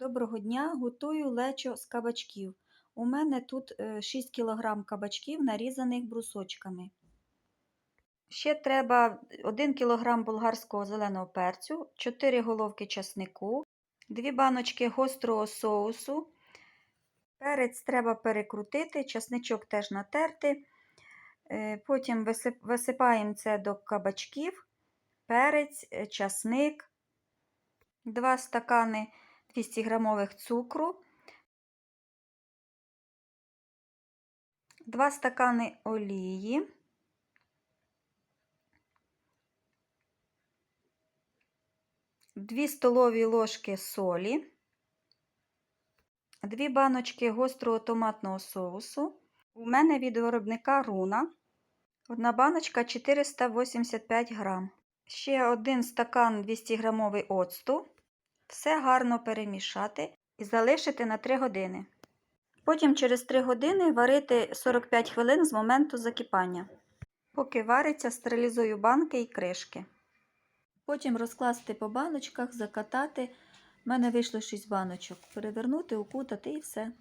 Доброго дня! Готую лечо з кабачків. У мене тут е, 6 кг кабачків, нарізаних брусочками. Ще треба 1 кг болгарського зеленого перцю, 4 головки часнику, 2 баночки гострого соусу. Перець треба перекрутити, часничок теж натерти. Е, Потім висипаємо це до кабачків, перець, е, часник, 2 стакани 200 грамових цукру, 2 стакани олії, Дві столові ложки солі, 2 баночки гострого томатного соусу. У мене від виробника руна. Одна баночка 485 грам. Ще один стакан 200 грамовий оцту. Все гарно перемішати і залишити на 3 години. Потім через 3 години варити 45 хвилин з моменту закипання. Поки вариться, стерилізую банки і кришки. Потім розкласти по баночках, закатати. У мене вийшло 6 баночок. Перевернути, укутати і все.